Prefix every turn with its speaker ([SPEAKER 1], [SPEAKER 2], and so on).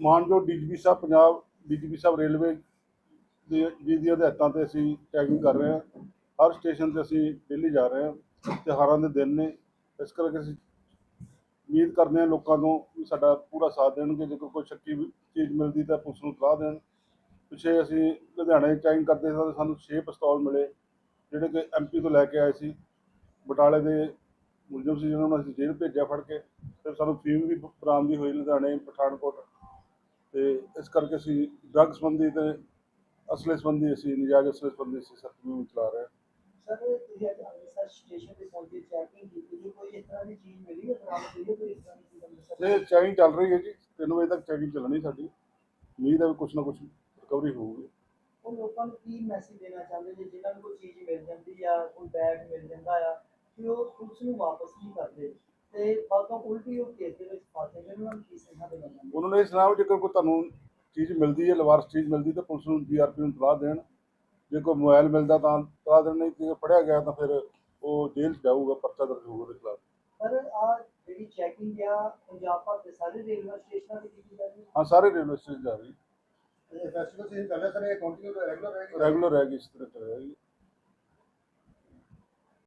[SPEAKER 1] ਮਾਨਯੋਗ ਡੀਜੀਪੀ ਸਾਹਿਬ, ਪੰਜਾਬ ਡੀਜੀਪੀ ਸਾਹਿਬ ਰੇਲਵੇ ਦੇ, ਜੀ ਦੀਆਂ ਹਦਾਇਤਾਂ ਤੇ ਅਸੀਂ ਚੈਕਿੰਗ ਕਰ ਰਹੇ ਹਾਂ। ਹਰ ਸਟੇਸ਼ਨ ਤੇ ਅਸੀਂ ਡੇਲੀ ਜਾ ਰਹੇ ਹਾਂ। ਤਿਉਹਾਰਾਂ ਦੇ ਦਿਨ ਨੇ। ਇਸ ਕਰਕੇ ਅਸੀਂ ਉਮੀਦ ਕਰਦੇ ਹਾਂ ਲੋਕਾਂ ਤੋਂ ਵੀ ਸਾਡਾ ਪੂਰਾ ਸਾਥ ਦੇਣਗੇ। ਜੇਕਰ ਕੋਈ ਸ਼ੱਕੀ ਚੀਜ਼ ਮਿਲਦੀ ਤਾਂ ਪੁਲਿਸ ਨੂੰ ਸਲਾਹ ਦੇਣ। ਪਿੱਛੇ ਅਸੀਂ ਲੁਧਿਆਣੇ ਚੈਕਿੰਗ ਕਰਦੇ ਸਾਂ ਤਾਂ ਸਾਨੂੰ 6 ਪਿਸਤੌਲ ਮਿਲੇ, ਜਿਹੜੇ ਕਿ ਐਮਪੀ ਤੋਂ ਲੈ ਕੇ ਆਏ ਸੀ। ਬਟਾਲੇ ਦੇ ਮੁਲਜ਼ਮ ਸੀ ਜਿਹਨਾਂ ਨੂੰ ਅਸੀਂ ਜੇਲ੍ਹ ਭੇਜਿਆ ਫੜ ਕੇ। ਫਿਰ ਸਾਨੂੰ ਫੀਮ ਵੀ ਬਰਾਮਦੀ ਹੋਈ ਲੁਧਿਆਣੇ, ਪਠਾਨਕੋਟ। ਤੇ ਇਸ ਕਰਕੇ ਅਸੀਂ ਡਰੱਗ ਸੰਬੰਧੀ ਤੇ ਅਸਲੇ ਸੰਬੰਧੀ ਅਸੀਂ ਨਜਾਇਜ਼ ਅਸਲੇ ਸੰਬੰਧੀ ਅਸੀਂ ਸਖਤ ਮੁਹਿੰਮ ਚਲਾ ਰਹੇ ਹਾਂ।
[SPEAKER 2] ਸਰ ਤੁਸੀਂ ਅੱਜ ਅੰਮ੍ਰਿਤਸਰ ਸਟੇਸ਼ਨ ਤੇ ਪਹੁੰਚੇ ਚੈਕਿੰਗ ਕੀਤੀ ਕੋਈ ਇਸ ਤਰ੍ਹਾਂ ਦੀ ਚੀਜ਼ ਮਿਲੀ ਹੈ ਬਰਾਮਦ ਹੋਈ ਹੈ ਕੋਈ ਇਸ ਤਰ੍ਹਾਂ ਦੀ ਚੀਜ਼ ਅੰਮ੍ਰਿਤਸਰ
[SPEAKER 1] ਇਹ ਚੈਕਿੰਗ ਚੱਲ ਰਹੀ ਹੈ ਜੀ 3 ਵਜੇ ਤੱਕ ਚੈਕਿੰਗ ਚੱਲਣੀ ਸਾਡੀ। ਉਮੀਦ ਹੈ ਵੀ ਕੁਛ ਨਾ ਕੁਛ ਰਿਕਵਰੀ ਹੋਊਗੀ।
[SPEAKER 2] ਉਹ ਲੋਕਾਂ ਨੂੰ ਕੀ ਮੈਸੇਜ ਦੇਣਾ ਚਾਹੁੰਦੇ ਜੀ ਜਿਨ੍ਹਾਂ ਨੂੰ ਕੋਈ ਚੀਜ਼ ਮਿਲ ਜਾਂਦੀ ਆ ਕੋਈ ਬੈਗ ਮਿਲ ਜਾਂਦਾ ਆ ਕਿ ਉਹ ਪੁਲਿਸ ਨੂੰ ਵਾਪਸ ਨਹੀਂ ਕਰਦੇ? ਤੇ ਬਾਅਦੋਂ ਉਲਟੀ ਉਹ ਕੇਸ ਦੇ ਵਿੱਚ ਫਸਦੇ ਨੇ ਉਹਨਾਂ ਨੂੰ ਕੀ ਸੁਝਾਅ ਦੇਣਾ
[SPEAKER 1] ਉਹਨਾਂ ਨੇ ਵੀ ਜੇਕਰ ਕੋਈ ਤੁਹਾਨੂੰ ਚੀਜ਼ ਮਿਲਦੀ ਹੈ ਲਵਾਰਸ ਚੀਜ਼ ਮਿਲਦੀ ਤਾਂ ਪੁਲਿਸ ਨੂੰ ਜੀਆਰਪੀ ਨੂੰ ਤਲਾਹ ਦੇਣ। ਜੇ ਕੋਈ ਮੋਬਾਈਲ ਮਿਲਦਾ ਤਾਂ ਤਲਾਹ ਦੇਣ ਨਹੀਂ ਜੇ ਫੜਿਆ ਗਿਆ ਤਾਂ ਫਿਰ ਉਹ ਜੇਲ੍ਹ ਜਾਊਗਾ ਪਰਚਾ ਦਰਜ ਹੋਊਗਾ ਉਹਦੇ ਖਿਲਾਫ।
[SPEAKER 2] ਪਰ ਆ ਜਿਹੜੀ ਚੈਕਿੰਗ ਆ ਪੰਜਾਬ ਭਰ ਦੇ ਸਾਰੇ ਰੇਲਵੇ ਸਟੇਸ਼ਨਾਂ ਤੇ ਕੀਤੀ ਜਾਂਦੀ ਹੈ?
[SPEAKER 1] ਹਾਂ ਸਾਰੇ ਰੇਲਵੇ ਸਟੇਸ਼ਨ ਜਾ ਰਹੀ
[SPEAKER 3] ਇਹ ਫੈਸਟੀਵਲ ਚੱਲ ਰਿਹਾ ਸਰ ਇਹ ਕੰਟੀਨਿਊ ਰੈਗੂਲਰ ਰਹੇਗਾ?
[SPEAKER 1] ਰੈਗੂਲਰ ਹੈਗੀ ਇਸ ਤਰ੍ਹਾਂ ਰਹੀ ਹੈ